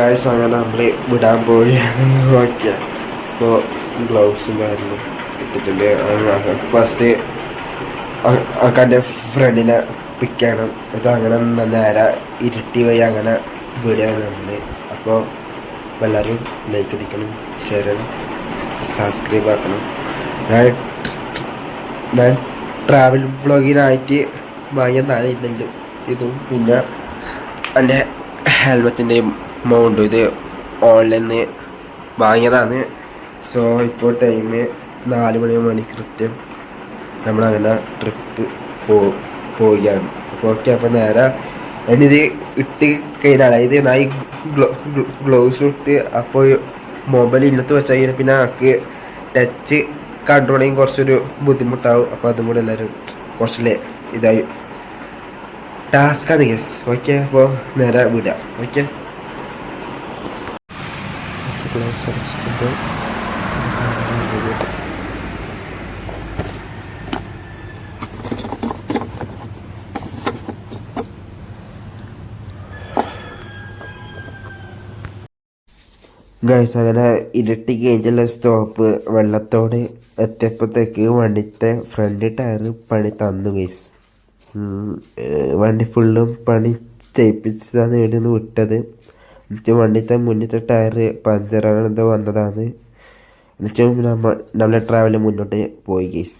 Guys അങ്ങനെ നമ്മൾ വിടാൻ പോയി. ഓക്കെ അപ്പോൾ ഗ്ലൗസും കാര്യങ്ങളും ഇട്ടിട്ടുണ്ട്. ഫസ്റ്റ് ആൾക്കാന്റെ ഫ്രണ്ടിനെ പിക്ക് ചെയ്യണം. ഇത് അങ്ങനെ നേരെ ഇരുട്ടി പോയി അങ്ങനെ വിടുക നമ്മൾ അപ്പോൾ എല്ലാവരും ലൈക്ക് അടിക്കണം ഷെയർ ചെയ്യണം സബ്സ്ക്രൈബ് ആക്കണം. ഞാൻ ഞാൻ ട്രാവൽ വ്ളോഗിനായിട്ട് വാങ്ങിയ നാലില്ലല്ലോ ഇതും പിന്നെ എന്റെ ഹെൽമെറ്റിന്റെ മൗണ്ടും ഇത് ഓൺലൈനിൽ നിന്ന് വാങ്ങിയതാണ്. സോ ഇപ്പോൾ ടൈം നാല് മണി മണി കൃത്യം നമ്മളങ്ങനെ ട്രിപ്പ് പോ പോവുകയാണ്. അപ്പോൾ ഓക്കെ അപ്പോൾ നേരെ ഞാനിത് ഇട്ട് കഴിഞ്ഞാൽ അതായത് ഞാൻ ഈ ഗ്ലൗസ് ഇട്ട് അപ്പോൾ മൊബൈൽ ഇന്നത്തെ വെച്ച് കഴിഞ്ഞാൽ പിന്നെ എനിക്ക് ടച്ച് കൺട്രോളിങ് കുറച്ചൊരു ബുദ്ധിമുട്ടാവും. അപ്പോൾ അതും കൂടെ എല്ലാവരും കുറച്ചല്ലേ ഇതായി. ടാസ്ക്കാണ് യെസ് ഓക്കെ അപ്പോൾ നേരെ വിടാം ഓക്കെ ഗൈസ് അങ്ങനെ ഇരട്ടി കഴിഞ്ഞുള്ള സ്റ്റോപ്പ് വെള്ളത്തോട് എത്തിയപ്പോഴത്തേക്ക് വണ്ടിത്തെ ഫ്രണ്ട് ടയർ പണി തന്നു ഗൈസ് വണ്ടി ഫുള്ളും പണി ചെയ്യിപ്പിച്ചതാണ് ഇവിടെ നിന്ന് വിട്ടത്. എന്നിട്ട് വണ്ടിത്തെ മുന്നത്തെ ടയർ പഞ്ചർ അങ്ങനെ എന്തോ വന്നതാണ്. എന്നിട്ട് നമ്മൾ നമ്മളെ ട്രാവൽ മുന്നോട്ട് പോയി ഗേസ്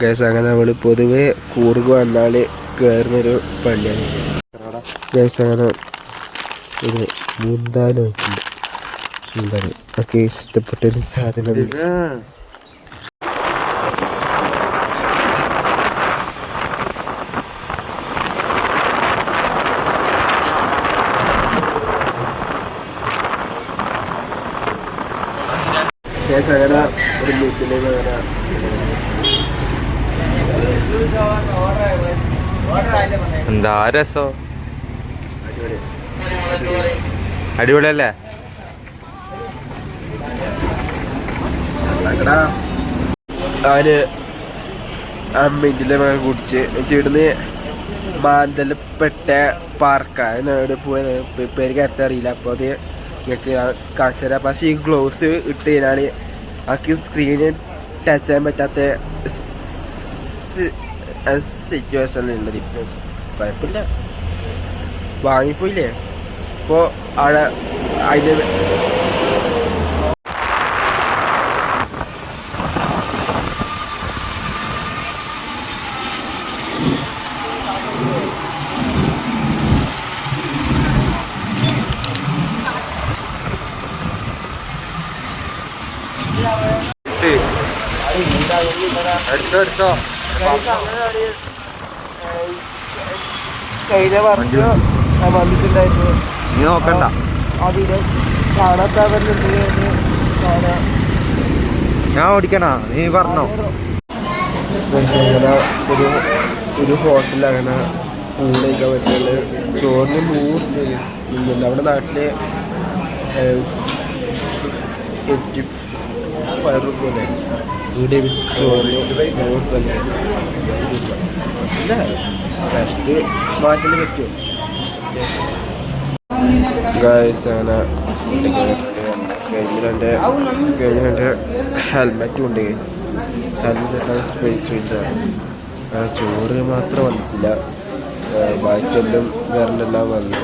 ഗേസ് അങ്ങനെ നമ്മൾ പൊതുവെ കൂർഗ് വന്നാൽ കയറുന്നൊരു പള്ളിയാണ്. ഗേസ് അങ്ങനെ ഒരു മുന്താൻ വയ്ക്കുന്നു എന്താണ് ഒക്കെ ഇഷ്ടപ്പെട്ടൊരു സാധനം ഗൈസ് അങ്ങനെ ഒരു മീറ്റിലേക്ക് അങ്ങനെ എന്താ രസോ? അടിപൊളി അടിപൊളിയല്ലേ അങ്ങനെ അമ്മിന്റെ അമ്മിന്റെ മകൻ കുടിച്ച് എന്നിട്ട് ഇവിടുന്ന് മാന്തലപ്പെട്ട പാർക്കാണ് ഇവിടെ പോയത് പേര് കരുത്തറിയില്ല അപ്പൊ അപ്പോൾ അത് ഞങ്ങൾക്ക് കാണിച്ചു തരാം. പക്ഷേ ഈ ഗ്ലൗസ് ഇട്ട് കഴിഞ്ഞാൽ ആൾക്ക് സ്ക്രീനിൽ ടച്ച് ചെയ്യാൻ പറ്റാത്ത സിറ്റുവേഷനിലുള്ളത് ഇപ്പം കുഴപ്പമില്ല. വാങ്ങിപ്പോയില്ലേ? ഇപ്പോൾ അവിടെ അതിന്റെ എടുത്തോ? എടുത്തോ കഴിഞ്ഞ പറഞ്ഞു വന്നിട്ടുണ്ടായിരുന്നു. നീ നോക്കണ്ട. അതിന് കാണാത്ത കാണാൻ ഞാൻ ഓടിക്കണ. നീ പറഞ്ഞോ. ഒരു ഒരു ഹോട്ടലാണ് ഫുഡ് കഴിക്കാൻ പറ്റുന്നത് ചോറിന് നൂറ് രൂപ നമ്മുടെ നാട്ടിൽ ഫിഫ്റ്റി റുപ്യ ഇവിടെ മാറ്റാൻ പറ്റുമോ കഴിഞ്ഞ ഉണ്ട് ഹെൽമെറ്റ് സ്പേസ് ഇല്ല ചോറ് മാത്രം വന്നിട്ടില്ല. ബാക്കിയെല്ലാം വേറെല്ലാം വന്നു.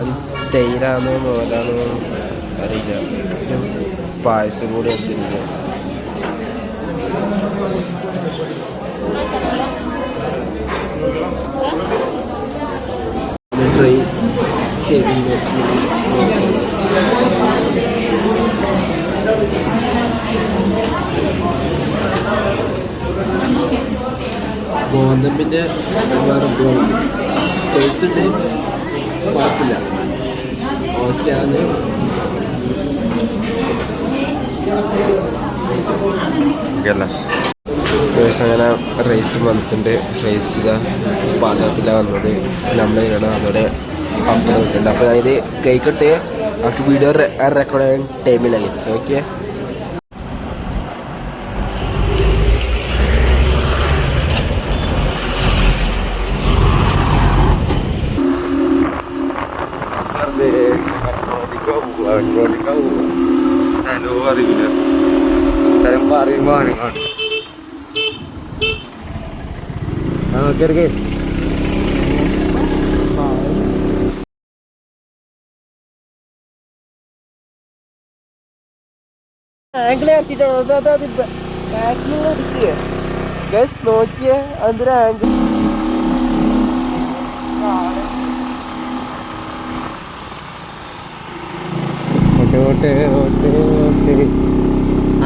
അത് തൈരാണോ മോലാണോ അറിയില്ല. പിന്നെ പായസം കൂടി വന്നിട്ടുണ്ട് ട്രൈ ചെയ്ത് നോക്കി ഗോതമ്പിന്റെ വേറെ ടേസ്റ്റ് ഉണ്ട് കുഴപ്പമില്ല ഓക്കെയാണ് ദിവസം അങ്ങനെ റേസ് വന്നിട്ടുണ്ട്. റേസ് ഇതാ പാത്രത്തിലാണ് വന്നത്. നമ്മൾ ഇവിടെ അവിടെ പമ്പ് അപ്പോൾ ഇത് കൈക്കട്ട് ആ വീഡിയോ റെക്കോർഡ് ചെയ്യാൻ ടൈമില്ല ഗസ് ഓക്കെ റോഡിലേക്കാ പോവാ സ്ഥലവും അറിയില്ല സ്ഥലം പറയുമ്പോ അനങ്ങാണ് നോക്കിയെടുക്കേ ആംഗിൾ ആക്കിയിട്ടാണ് അത് അത് ബാക്കിൽ അടിക്കുക ഗസ് നോക്കിയ. അതൊരു ആംഗിൾ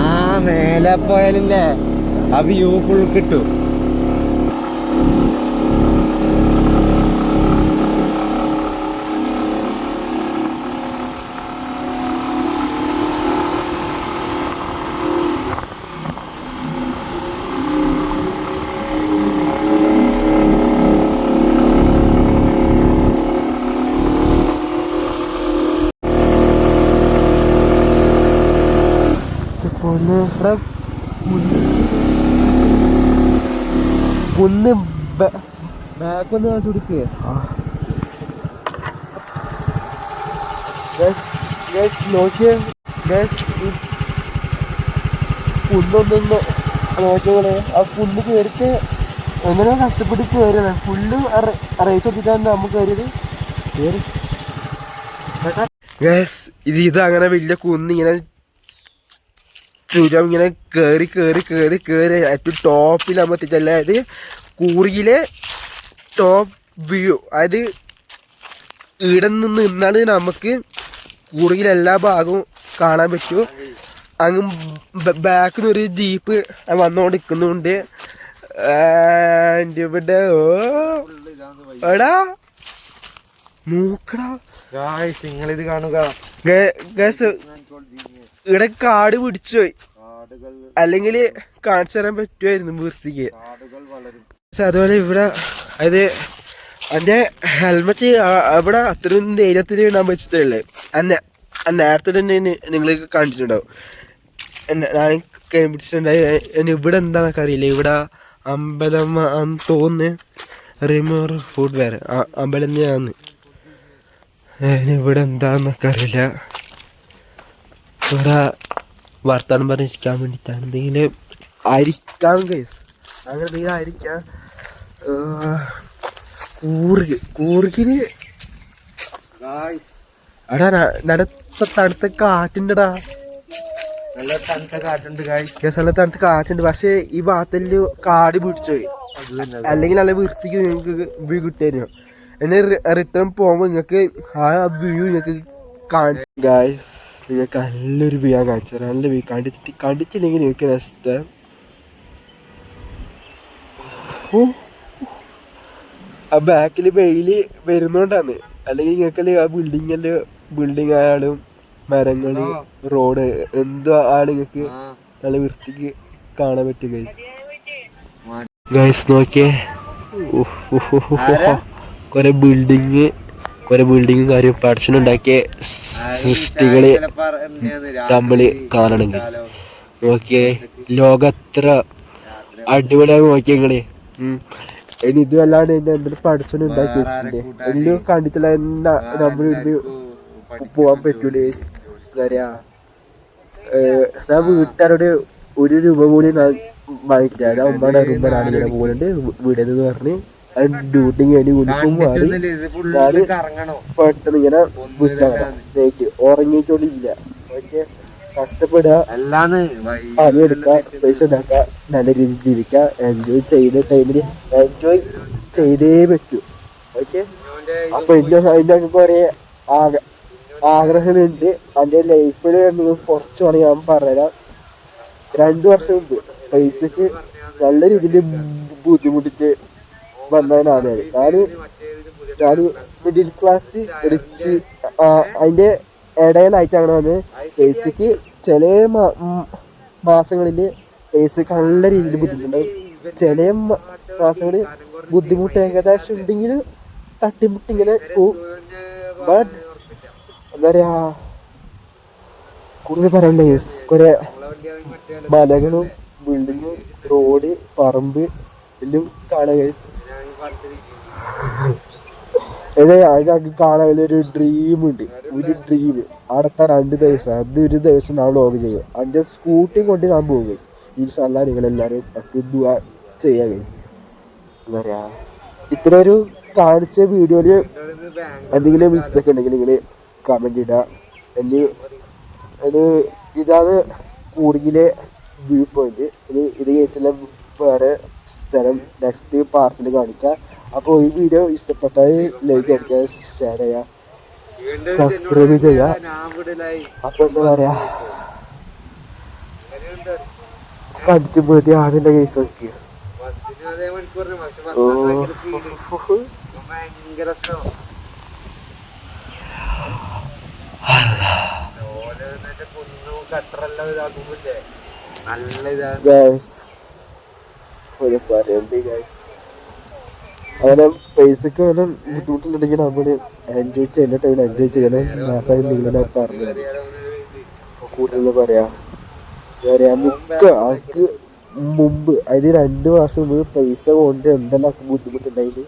ആ മേലെ പോയാലില്ലേ? ആ വ്യൂ ഫുൾ കിട്ടും പൊന്ന് ഇവിടെ കുന്ന് ബാക്കൊന്ന് ചുടുക്കുക നോക്കിയ. കുന്നൊന്നൊന്ന് നോക്കിയോളെ ആ കുന്ന് കയറിട്ട് എങ്ങനെ കഷ്ടപ്പെട്ട് കയറിയത് ഫുള്ള് റേസ് എത്തിയിട്ടാണ് നമുക്ക് കയറിയത് കയറി ഇത് ഇത് അങ്ങനെ വലിയ കുന്ന് ഇങ്ങനെ ചുരം ഇങ്ങനെ കയറി കയറി കയറി കയറി ഏറ്റവും ടോപ്പിൽ നമ്മൾ എത്തിച്ചല്ല? അതായത് കൂറിയിലെ ടോപ്പ് വ്യൂ അതായത് ഇവിടെ നിന്ന് നിന്നാണ് നമുക്ക് കൂറിയിലെ എല്ലാ ഭാഗവും കാണാൻ പറ്റൂ. അങ്ങ് ബാക്കിൽ നിന്ന് ഒരു ജീപ്പ് വന്നുകൊണ്ട് നിൽക്കുന്നുണ്ട് ഇവിടെ എടാ നോക്കടാ. നിങ്ങളിത് കാണുക. ഗസ് ഇവിടെ കാട് പിടിച്ചു പോയി. അല്ലെങ്കിൽ കാണിച്ചു തരാൻ പറ്റുമായിരുന്നു വൃത്തിക്ക് പക്ഷെ അതുപോലെ ഇവിടെ അത് എന്റെ ഹെൽമെറ്റ് അവിടെ അത്രയും ധൈര്യത്തിന് ഇടാൻ പറ്റത്തുള്ളു അന്നെ നേരത്തെ തന്നെ നിങ്ങൾ കണ്ടിട്ടുണ്ടാവും. ഞാൻ കൈ പിടിച്ചിട്ടുണ്ടായി ഇവിടെ എന്താണെന്നൊക്കെ അറിയില്ല? ഇവിടെ അമ്പലം തോന്ന് തോന്നുന്നു. റിമോർ ഫുഡ് വേറെ അമ്പലം തന്നെയാന്ന്. ഇവിടെ എന്താന്നൊക്കെ അറിയില്ല. ഇവിടെ വർത്താനം പറഞ്ഞിരിക്കാൻ വേണ്ടിയിട്ടാണ്. എന്തെങ്കിലും ആയിരിക്കാം കേസ് അങ്ങനെ എന്തെങ്കിലും ആയിരിക്കാം. കൂർഗ് കൂർഗിൽ അടാ നടത്ത തണുത്ത കാറ്റുണ്ടടാ. നല്ല തണുത്ത കാറ്റുണ്ട് കേസ് നല്ല തണുത്ത കാറ്റുണ്ട്. പക്ഷേ ഈ ഭാഗത്തിൽ കാട് പിടിച്ചുപോയി അല്ലെങ്കിൽ നല്ല വൃത്തിക്ക് നിങ്ങൾക്ക് വ്യൂ കിട്ടിയായിരുന്നു എന്നെ റിട്ടേൺ പോകുമ്പോൾ നിങ്ങൾക്ക് ആ വ്യൂ നിങ്ങൾക്ക് കാണിച്ചു ഗായ്സ് നിങ്ങൾക്ക് നല്ലൊരു വ്യൂ ഞാൻ കാണിച്ചു തരാം നല്ല വ്യൂ കണ്ടിച്ചിട്ട് കണ്ടിച്ചില്ലെങ്കിൽ നിങ്ങൾക്ക് നഷ്ടം. ആ ബാക്കിൽ വരുന്നോണ്ടാണ്. അല്ലെങ്കിൽ നിങ്ങൾക്ക് ആ ബിൽഡിങ്ങിന്റെ ബിൽഡിംഗ് ആയാലും മരങ്ങൾ റോഡ് എന്തോ ആണ് നിങ്ങൾക്ക് നല്ല വൃത്തിക്ക് കാണാൻ പറ്റും ഗൈസ് ഗൈസ് നോക്കിയേ. കുറെ ബിൽഡിങ് കുറെ ബിൽഡിങ്ങും കാര്യം പഠിച്ചുണ്ടാക്കിയ സൃഷ്ടികൾ നമ്മൾ കാണണമെങ്കിൽ നോക്കിയേ ലോകത്ര അടിപൊളിയായി നോക്കിയ നിങ്ങൾ. ഇനി ഇത് അല്ലാണ്ട് എന്നെ എന്തൊരു പഠിച്ചു ഉണ്ടാക്കി വെച്ചിട്ടുണ്ട് എല്ലാം കണ്ടിട്ടില്ല എന്നാ നമ്മൾ ഇത് പോവാൻ പറ്റൂല എന്താ പറയാ ഞാൻ വീട്ടുകാരോട് ഒരു രൂപ പോലും വാങ്ങിച്ചില്ല ഉമ്മയുടെ റൂമിലാണ് ഇങ്ങനെ പോകുന്നുണ്ട് വീടെന്ന് പറഞ്ഞ് ഡ്യൂട്ടി കഴിഞ്ഞ് യൂണിഫോം മാറി പെട്ടെന്ന് ഇങ്ങനെ വിട്ടാണ് നൈറ്റ് ഉറങ്ങിയിട്ടോളില്ല ഓക്കെ കഷ്ടപ്പെടുക. അല്ലാന്ന് പണി എടുക്കുക പൈസ ഉണ്ടാക്കുക നല്ല രീതിയിൽ ജീവിക്കുക എൻജോയ് ചെയ്യുന്ന ടൈമിൽ എൻജോയ് ചെയ്തേ പറ്റൂ. ഓക്കെ അപ്പൊ എന്റെ അതിന്റെ കുറെ ആഗ്ര ആഗ്രഹമുണ്ട് എന്റെ ലൈഫിൽ കുറച്ച് വേണമെങ്കിൽ ഞാൻ പറഞ്ഞുതരാം. രണ്ടു വർഷം മുമ്പ് പൈസക്ക് നല്ല രീതിയിൽ ബുദ്ധിമുട്ടിട്ട് വന്നവനാണ് ഞാൻ ഞാൻ മിഡിൽ ക്ലാസ് റിച്ച് അതിന്റെ ഇടയിലായിട്ട് അങ്ങനെ വന്ന് പൈസക്ക് ചില മാസങ്ങളിൽ പൈസക്ക് നല്ല രീതിയിൽ ബുദ്ധിമുട്ടുണ്ടാവും ചില മാസങ്ങളിൽ ബുദ്ധിമുട്ട് ഏകദേശം ഉണ്ടെങ്കിൽ തട്ടിമുട്ടിങ്ങനെ പോവും. ബട്ട് എന്താ പറയാ കൂടുതൽ പറയണ്ട കുറെ മലകളും ബിൽഡിങ്ങും റോഡ് പറമ്പ് എല്ലാം കാണാൻ ഒരു ഡ്രീം ഉണ്ട്. ഒരു ഡ്രീം അടുത്ത രണ്ട് ദിവസം അത് ഒരു ദിവസം ഞാൻ വ്ലോഗ് ചെയ്യും. അതിന്റെ സ്കൂട്ടി കൊണ്ട് ഞാൻ പോകും ഗൈസ് ഇൻഷല്ല നിങ്ങളെല്ലാവരും ഒക്കെ ചെയ്യാം എന്താ പറയാ? ഇത്ര ഒരു കാണിച്ച വീഡിയോയിൽ എന്തെങ്കിലും മിസ്റ്റേക്ക് ഉണ്ടെങ്കിൽ നിങ്ങൾ കമന്റ് ഇടുക അല്ലെങ്കിൽ അത് ഇതാണ് കൂടിയിലെ വ്യൂ പോയിന്റ് ഇത് ഇത് കഴിഞ്ഞിട്ടുള്ള വേറെ സ്ഥലം നെക്സ്റ്റ് പാർട്ടിൽ കാണിക്കാം. അപ്പോൾ ഈ വീഡിയോ ഇഷ്ടപ്പെട്ടാൽ ലൈക്ക് അടിക്കുക ഷെയർ ചെയ്യുക സബ്സ്ക്രൈബ് ചെയ്യുക. അപ്പോൾ എന്താ പറയുക കടിച്ചു പോയിട്ട് ആദ്യം കേസ് ഇതാക്കുമ്പില്ലേ നല്ല ഇതാണ് ഒരു പറയണ്ട് ഗൈസ് അങ്ങനെ പൈസക്ക് വല്ല ബുദ്ധിമുട്ടുണ്ടെങ്കിൽ നമ്മൾ എൻജോയ് ചെയ്യുന്ന ടൈമിൽ എൻജോയ് ചെയ്യണം നേരത്തെ പറഞ്ഞത്. കൂടുതൽ പറയാ. പറയാ മിക്ക ആൾക്ക് മുമ്പ് അതായത് രണ്ട് മാസം മുമ്പ് പൈസ കൊണ്ട് എന്തെല്ലാം ബുദ്ധിമുട്ടുണ്ടായിരുന്നു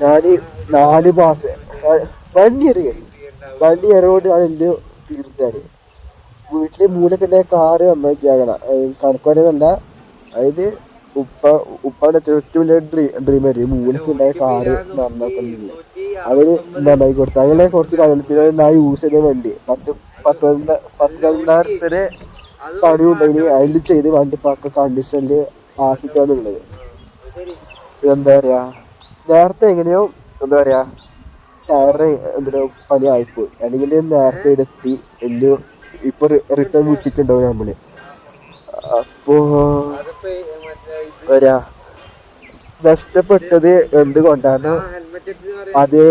ഞാൻ നാല് മാസം വണ്ടി ഇയർ വണ്ടി കൊണ്ട് ഞാൻ എന്റെ തീർത്താണ് വീട്ടിൽ മൂലൊക്കെ ഉണ്ടായ കാറ് നന്നാക്കിയാകണം കണക്കുവരെന്നല്ല അതായത് ഉപ്പ ഉപ്പാന്റെ ഏറ്റവും വലിയ ഡ്രീം ഡ്രീമായിരുന്നു മൂലൊക്കെ ഉണ്ടായ കാറ് നന്നാക്കുന്നില്ല അവർ നന്നായി കൊടുത്തു. അങ്ങനെ കുറച്ച് കാര്യങ്ങൾ. പിന്നെ ഞാൻ യൂസ് ചെയ്ത വണ്ടി. പത്ത് പത്ത് പതിന- പത്ത് പതിനായിരത്തിന് പണി ഉണ്ടെങ്കിൽ അതിൽ ചെയ്ത് വണ്ടി പക്ക കണ്ടീഷനിൽ ആക്കിക്കാന്നുള്ളത് എന്താ പറയാ? നേരത്തെ എങ്ങനെയോ എന്താ പറയാ? ടയറ് എന്തിനോ പണി ആയിപ്പോയി. അല്ലെങ്കിൽ നേരത്തെ എടുത്തി എല്ലാം ഇപ്പൊ റിട്ടേൺ വിട്ടിട്ടുണ്ടാവും നമ്മൾ. അപ്പോ വരാ നഷ്ടപ്പെട്ടത് എന്തുകൊണ്ടാണ്? അതേ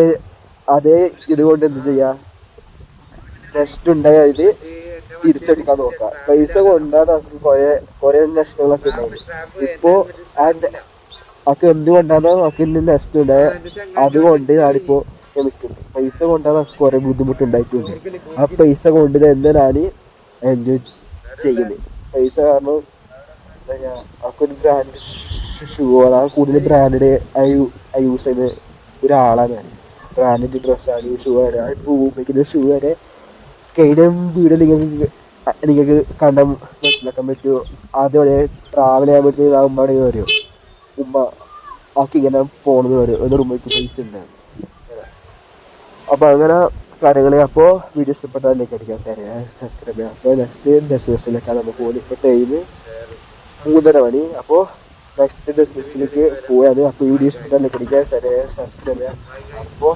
അതേ ഇതുകൊണ്ട് എന്ത് ചെയ്യാ? നഷ്ടം ഉണ്ടായ ഇത് തിരിച്ചെടുക്കാൻ നോക്കാം. പൈസ കൊണ്ടാ നമുക്ക് കൊറേ കൊറേ നഷ്ടങ്ങളൊക്കെ ഉണ്ടാവും ഇപ്പോ അതൊക്കെ എന്തുകൊണ്ടാണോ നമുക്ക് ഇന്ന് നഷ്ടം ഉണ്ടായ? അതുകൊണ്ട് ഞാനിപ്പോ നിൽക്കുന്നത് പൈസ കൊണ്ടാണ് നമുക്ക് കുറെ ബുദ്ധിമുട്ടുണ്ടായിട്ടുണ്ട് ആ പൈസ കൊണ്ട് തന്നെ ഞാൻ എൻജോയ് ചെയ്യുന്നത്. പൈസ കാരണം എന്താ പറയാ അവർക്കൊരു ബ്രാൻഡ് ഷൂകളാ കൂടുതൽ ബ്രാൻഡ് യൂസ് ചെയ്ത ഒരാളാണ്. ഞാൻ ബ്രാൻഡ് ഡ്രസ്സാണ് ഷൂ ആണ് ആ ഉപയോഗിക്കുന്ന ഷൂ വരെ കഴിഞ്ഞ വീഡിയോ നിങ്ങൾക്ക് നിങ്ങൾക്ക് കണ്ട മനസ്സിലാക്കാൻ പറ്റുമോ അതേപോലെ ട്രാവൽ ചെയ്യാൻ പറ്റുന്ന ഉമ്മയുടെ വരും. ഉമ്മ ആക്കി ഇങ്ങനെ പോണത് വരും എന്നിട്ട് ഉമ്മയ്ക്ക് പൈസ ഉണ്ട്. അപ്പോൾ അങ്ങനെ കാര്യങ്ങൾ അപ്പോൾ വീഡിയോ ഇഷ്ടപ്പെട്ടാൽ ലൈക്ക് അടിക്കുക ഷെയർ സബ്സ്ക്രൈബ് ചെയ്യാം അപ്പോൾ നെക്സ്റ്റ് ഡെസ്റ്റിനേഷനിലേക്കാണ് നമുക്ക് പോകുന്നത് ഇപ്പോൾ ടൈം മൂന്നര മണി അപ്പോൾ നെക്സ്റ്റ് ഡെസ്റ്റിലേക്ക് പോയത് അപ്പോൾ ഈ വീഡിയോ ഇഷ്ടപ്പെട്ടെന്നെ പിടിക്കാൻ സബ്സ്ക്രൈബ് ചെയ്യാം അപ്പോൾ